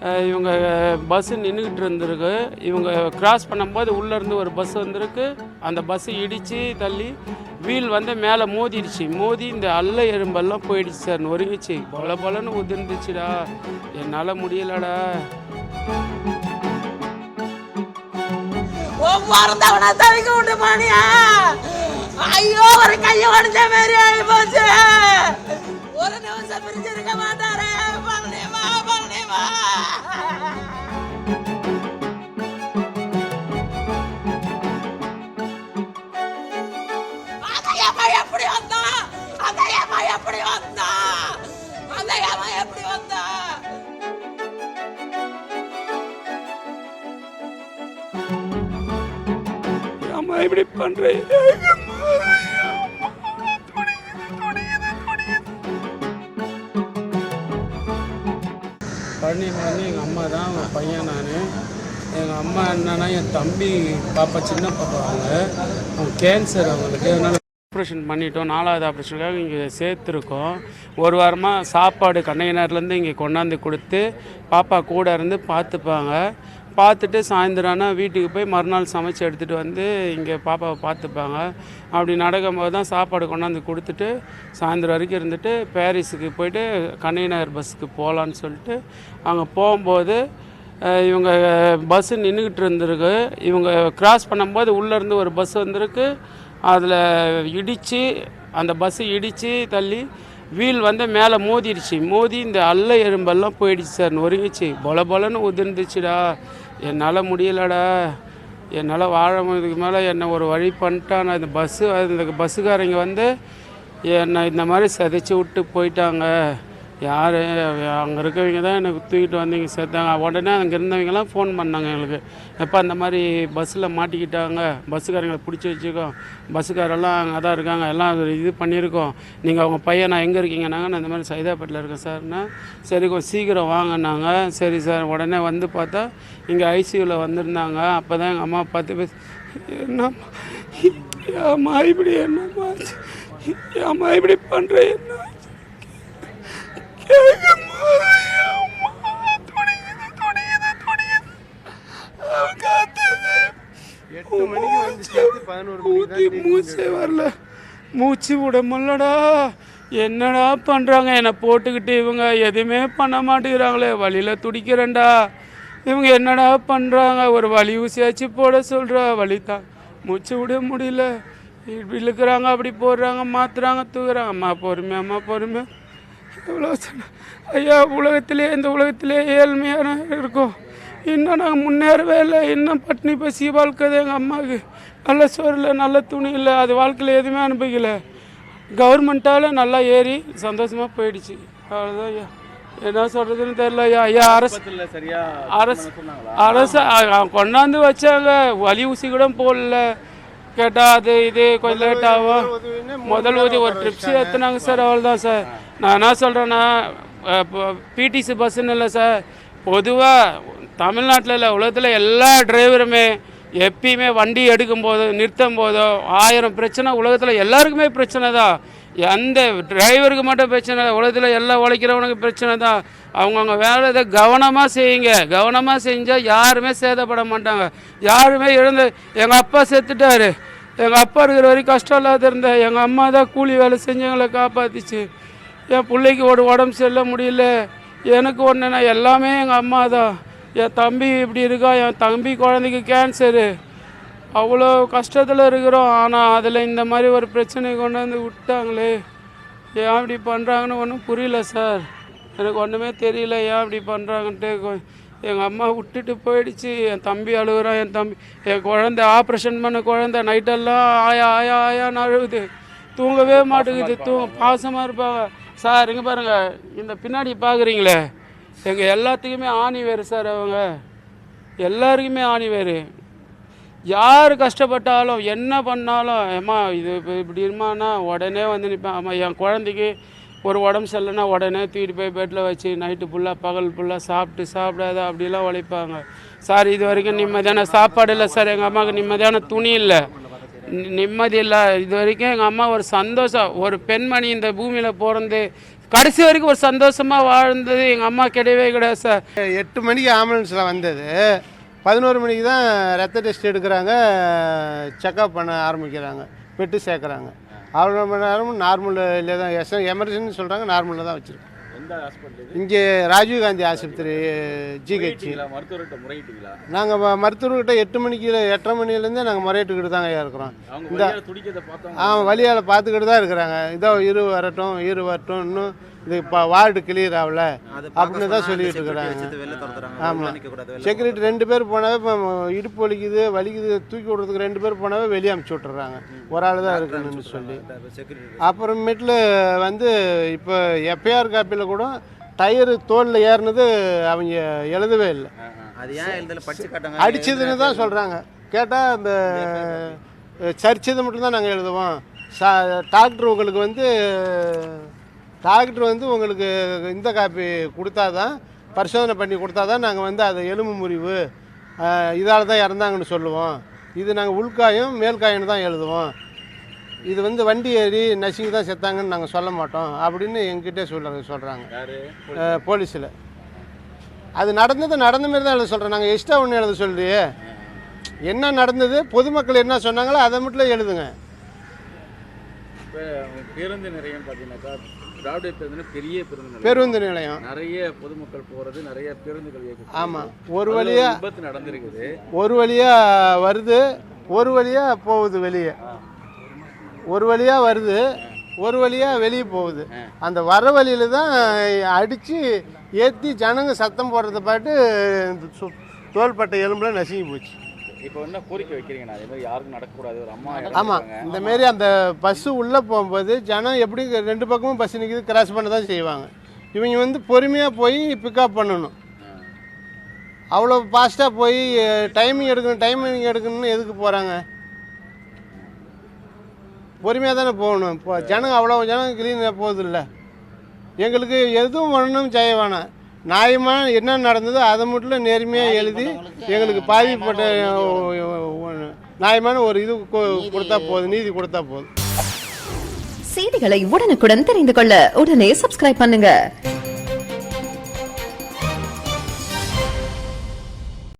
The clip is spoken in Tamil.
இவங்க பஸ்ஸு நின்றுக்கிட்டு இருந்திருக்கு. இவங்க கிராஸ் பண்ணும்போது உள்ளேருந்து ஒரு பஸ் வந்திருக்கு. அந்த பஸ்ஸு இடித்து தள்ளி வீல் வந்து மேலே மோதிடுச்சு. மோதி இந்த அல்ல எறும்பெல்லாம் போயிடுச்சு சார் நொறுங்கிச்சு. பல பலன்னு உதிர்ந்துச்சுடா. என்னால் முடியலடா. ஐயோ ஒரு கையை உடஞ்ச மாதிரி ஆகி போச்சு. ஒரு நிமிஷம் பிரிஞ்சிருக்க மாட்டாரே. ஏமா எப்படி வந்தா அம்மா இப்படி பண்ணுறேன் பழனி வந்து எங்கள் அம்மா தான் அவங்க பையன் நான். எங்கள் அம்மா என்னன்னா என் தம்பி பாப்பா சின்ன பாப்பா அவங்க அவங்க கேன்சர் அவங்களுக்கு. அதனால ஆப்ரேஷன் பண்ணிட்டோம் நாலாவது ஆப்ரேஷனுக்காக இங்கே சேர்த்துருக்கோம். ஒரு வாரமாக சாப்பாடு கண்டெய்னர்லேருந்து இங்கே கொண்டாந்து கொடுத்து பாப்பா கூட இருந்து பார்த்துப்பாங்க. பார்த்துட்டு சாயந்தரம்னா வீட்டுக்கு போய் மறுநாள் சமைச்சு எடுத்துகிட்டு வந்து இங்கே பாப்பாவை பார்த்துப்பாங்க. அப்படி நடக்கும்போது தான் சாப்பாடு கொண்டாந்து கொடுத்துட்டு சாயந்தரம் வரைக்கும் இருந்துட்டு பாரிஸுக்கு போயிட்டு கண்ணைநகர் பஸ்ஸுக்கு போகலான்னு சொல்லிட்டு அங்கே போகும்போது இவங்க பஸ்ஸு நின்றுக்கிட்டு இருந்திருக்கு. இவங்க கிராஸ் பண்ணும்போது உள்ளேருந்து ஒரு பஸ் வந்திருக்கு. அதில் இடித்து அந்த பஸ்ஸு இடித்து தள்ளி வீல் வந்து மேலே மோதிடுச்சு. மோதி இந்த அல்ல எறும்பெல்லாம் போயிடுச்சு சார் நொறுங்கிச்சு. பொல பொலன்னு உதிர்ந்துச்சுடா. என்னால் முடியலடா. என்னால் வாழ முடியதுக்கு மேலே என்னை ஒரு வழி பண்ணிட்டான் இந்த பஸ்ஸு இந்த பஸ்ஸுக்காரங்க வந்து என்னை இந்த மாதிரி சதைச்சி விட்டு போயிட்டாங்க. யார் அங்கே இருக்கவங்க தான் எனக்கு தூக்கிட்டு வந்து இங்கே சேர்த்தாங்க. உடனே அங்கே இருந்தவங்கலாம் ஃபோன் பண்ணாங்க எங்களுக்கு. எப்போ அந்த மாதிரி பஸ்ஸில் மாட்டிக்கிட்டாங்க? பஸ்ஸுக்காரங்களை பிடிச்சி வச்சுக்கோ. பஸ்ஸுக்காரெல்லாம் அங்கே தான் இருக்காங்க. எல்லாம் இது பண்ணியிருக்கோம். நீங்கள் அவங்க பையன் நான் எங்கே இருக்கீங்கன்னாங்க நான் இந்த மாதிரி சைதாப்பேட்டில் இருக்கேன் சார்னா சரி கொஞ்சம் சீக்கிரம் வாங்கினாங்க சரி சார் உடனே வந்து பார்த்தா இங்கே ஐசியூவில் வந்திருந்தாங்க. அப்போ தான் எங்கள் அம்மா பார்த்து பேச என்னம்மா? இப்படி என்னம்மா? ஆச்சு? இப்படி பண்ணுறேன் என்ன? எட்டு மணிக்கு வந்து பதினோரு தான் மூச்சு வரல. மூச்சு விட முடியலடா என்னடா பண்ணுறாங்க என்னை போட்டுக்கிட்டு இவங்க எதுவுமே பண்ண மாட்டேங்கிறாங்களே. வழியில் துடிக்கிறேன்டா. இவங்க என்னடா பண்ணுறாங்க ஒரு வலி ஊசியாச்சு போட சொல்கிறா வலி தான் மூச்சு விட முடியல. இப்படி இழுக்கிறாங்க அப்படி போடுறாங்க மாற்றுறாங்க தூக்குறாங்க. அம்மா பொறுமையா அம்மா பொறுமையா எவ்வளோ சொன்ன? ஐயா உலகத்திலே இந்த உலகத்திலே ஏழ்மையான இருக்கோம். இன்னும் நாங்கள் முன்னேறவே இல்லை. இன்னும் பட்னி பசி வாழ்க்கை எங்கள் அம்மாவுக்கு. நல்ல சோறு நல்ல துணி இல்லை அது வாழ்க்கையில் எதுவுமே அனுபவிக்கல. கவர்மெண்ட்டால் நல்லா ஏறி சந்தோஷமாக போயிடுச்சு. அவ்வளோதான் ஐயா. என்ன சொல்கிறதுன்னு தெரியல ஐயா. ஐயா அரசு அரசு அரசு கொண்டாந்து வச்சாங்க. வலி ஊசி கூட போடல. கேட்டால் அது இது கொஞ்சம் லேட் ஆகும். முதல் ஊதி ஒரு ட்ரிப்ஸ் ஏற்றுனாங்க சார் அவ்வளோதான் சார். நான் என்ன சொல்கிறேன்னா பிடிசி பஸ்ஸுன்னு இல்லை சார். பொதுவாக தமிழ்நாட்டில் இல்லை உலகத்தில் எல்லா டிரைவருமே எப்பயுமே வண்டி எடுக்கும் போதோ நிறுத்தும் போதோ ஆயிரம் பிரச்சனை உலகத்தில் எல்லாருக்குமே பிரச்சனை தான். எந்த டிரைவருக்கு மட்டும் பிரச்சனை இல்லை உலகத்தில் எல்லாம் உழைக்கிறவனுக்கு பிரச்சனை தான். அவங்கவுங்க வேலை கவனமாக செய்யுங்க. கவனமாக செஞ்சால் யாருமே சேதப்பட மாட்டாங்க. யாருமே எழுந்து எங்கள் அப்பா செத்துட்டார். எங்கள் அப்பா இருக்கிற வரைக்கும் கஷ்டம் இல்லாத இருந்தேன் எங்கள் அம்மா தான் கூலி வேலை செஞ்சு எங்களை காப்பாற்றிச்சு என் பிள்ளைக்கு ஒரு உடம்பு செல்ல முடியல. எனக்கு ஒன்றுனா எல்லாமே எங்கள் அம்மா தான். என் தம்பி இப்படி இருக்கா? என் தம்பி குழந்தைக்கு கேன்சரு அவ்வளோ கஷ்டத்தில் இருக்கிறோம். ஆனால் அதில் இந்த மாதிரி ஒரு பிரச்சனை கொண்டு வந்து விட்டாங்களே. ஏன் இப்படி பண்ணுறாங்கன்னு ஒன்றும் புரியல சார். எனக்கு ஒன்றுமே தெரியல. ஏன் இப்படி பண்ணுறாங்கன்ட்டு எங்கள் அம்மா விட்டுட்டு போயிடுச்சு. என் தம்பி அழுகுறான். என் தம்பி என் குழந்த ஆப்ரேஷன் பண்ண குழந்த நைட்டெல்லாம் ஆயா ஆயா ஆயான்னு அழுகுது. தூங்கவே மாட்டேங்குது. தூங்க பாசமாக இருப்பாங்க. சார் இங்கே பாருங்கள் இந்த பின்னாடி பார்க்குறீங்களே எங்கள் எல்லாத்துக்குமே ஆணி வேறு சார் அவங்க. எல்லாருக்குமே ஆணி வேறு. யார் கஷ்டப்பட்டாலும் என்ன பண்ணாலும் ஏம்மா இது இப்படி இருமான்னா உடனே வந்து நிற்பேன் ஆமாம் என் குழந்தைக்கு ஒரு உடம்பு சரியில்லைன்னா உடனே தூக்கிட்டு போய் பெட்டில் வச்சு நைட்டு ஃபுல்லாக பகல் ஃபுல்லாக சாப்பிட்டு சாப்பிடாத அப்படிலாம் உழைப்பாங்க. சார் இது வரைக்கும் நிம்மதியான சாப்பாடு இல்லை சார். எங்கள் அம்மாவுக்கு நிம்மதியான துணி இல்லை. நிம்மதி இல்லை. இது வரைக்கும் எங்கள் அம்மா ஒரு சந்தோஷம். ஒரு பெண்மணி இந்த பூமியில் பிறந்து கடைசி வரைக்கும் ஒரு சந்தோஷமாக வாழ்ந்தது எங்கள் அம்மா கிடையவே கிடையாது சார். எட்டு மணிக்கு ஆம்புலன்ஸில் வந்தது. பதினோரு மணிக்கு தான் ரத்த டெஸ்ட் எடுக்கிறாங்க. செக்அப் பண்ண ஆரம்பிக்கிறாங்க. பெட்டு சேர்க்குறாங்க. அவ்வளோ மணி நேரமும் நார்மலில் தான் எஸ் எமர்ஜென்சி சொல்கிறாங்க நார்மலில் தான் வச்சுருக்கோம் இங்கே ராஜீவ்காந்தி ஆஸ்பத்திரி ஜிஹெச் மருத்துவர்கிட்ட முறையிட்டீங்களா நாங்கள் மருத்துவர்கிட்ட எட்டு மணிக்கு எட்டரை மணிலேருந்தே நாங்கள் முறையிட்டுக்கிட்டு தாங்க இருக்கிறோம். பார்த்தவங்க ஆ வழியால் பார்த்துக்கிட்டு தான் இருக்கிறாங்க. இதோ இரு வரட்டும் இரு வரட்டும் இன்னும் இது இப்போ வார்டு கிளியர் ஆகல. அப்படின்னு தான் சொல்லிட்டு இருக்கிறாங்க. ஆமாம் செக்யூரிட்டி ரெண்டு பேர் போனாவே இப்போ இடுப்பு வலிக்குது வலிக்குது தூக்கி விடுறதுக்கு ரெண்டு பேர் போனாவே வெளியே அமுச்சு விட்டுறாங்க. ஒரு ஆள் தான் இருக்கணும்னு சொல்லி. அப்புறமேட்டில் வந்து இப்போ எஃப்ஐஆர் காப்பியில் கூட டயரு தோலில் ஏறினது அவங்க எழுதவே இல்லை. அது ஏன் எழுதல? படிச்சு காட்டாங்க. அடிச்சதுன்னு தான் சொல்கிறாங்க கேட்டால் அந்த சரிச்சது மட்டும்தான் நாங்கள் எழுதுவோம். சா டாக்டர் உங்களுக்கு வந்து டாக்டர் வந்து உங்களுக்கு இந்த காப்பி கொடுத்தா தான் பரிசோதனை பண்ணி கொடுத்தா தான் நாங்கள் வந்து அதை எலும்பு முறிவு இதால் தான் இறந்தாங்கன்னு சொல்லுவோம். இது நாங்கள் உள்காயம் மேல்காயம்னு தான் எழுதுவோம். இது வந்து வண்டி ஏறி நசுங்கி தான் செத்தாங்கன்னு நாங்கள் சொல்ல மாட்டோம் அப்படின்னு எங்கிட்டே சொல்ல சொல்கிறாங்க யாரு? போலீஸில். அது நடந்தது நடந்த மாதிரி தான் எழுத சொல்கிறேன் நாங்கள் எக்ஸ்ட்ரா ஒன்று எழுத சொல்லியே என்ன நடந்தது பொதுமக்கள் என்ன சொன்னாங்களோ அதை மட்டும் எழுதுங்க. இப்போ பேருந்து நிலையம் பார்த்தீங்கன்னாக்கா திராவிட பேருந்து பெரிய பேருந்து பேருந்து நிலையம். நிறைய பொதுமக்கள் போறது நிறைய பேருந்துகள் இயக்கம் ஆமாம் ஒரு வழியாக விபத்து நடந்திருக்குது. ஒரு வழியாக வருது ஒரு வழியாக போகுது வெளியே. ஒரு வழியாக வருது ஒரு வழியாக வெளியே போகுது. அந்த வர வழியில் தான் அடித்து ஏற்றி ஜனங்க சத்தம் போடுறத பாட்டு தோள்பட்டை எலும்புல நசுங்கி போச்சு. இப்போ என்ன கோரிக்கை வைக்கிறீங்கண்ணா அதே மாதிரி யாருக்கும் நடக்கக்கூடாது. ஒரு அம்மா ஆமாம் இந்த மாரி அந்த பஸ்ஸு உள்ளே போகும்போது ஜனம் எப்படி ரெண்டு பக்கமும் பஸ் நிற்கிது கிராஸ் பண்ண தான் செய்வாங்க. இவங்க வந்து பொறுமையாக போய் பிக்கப் பண்ணணும். அவ்வளோ ஃபாஸ்ட்டாக போய் டைமிங் எடுக்கணும் டைமிங் எடுக்கணும்னு எதுக்கு போகிறாங்க பொறுமையாக தானே போகணும். இப்போ ஜனங்க அவ்வளோ ஜனம் கிளீனாக போகுதில்ல. எங்களுக்கு எதுவும் பண்ணணும் செய்ய வேணாம் நியாயமாக என்ன நடந்ததோ அதை மட்டும் நேர்மையாக எழுதி எங்களுக்கு பாதிப்பட்ட நியாயமான ஒரு இது கொடுத்தா போதும் நீதி கொடுத்தா போதும். செய்திகளை உடனுக்குடன் தெரிந்து கொள்ள உடனே சப்ஸ்கிரைப் பண்ணுங்க.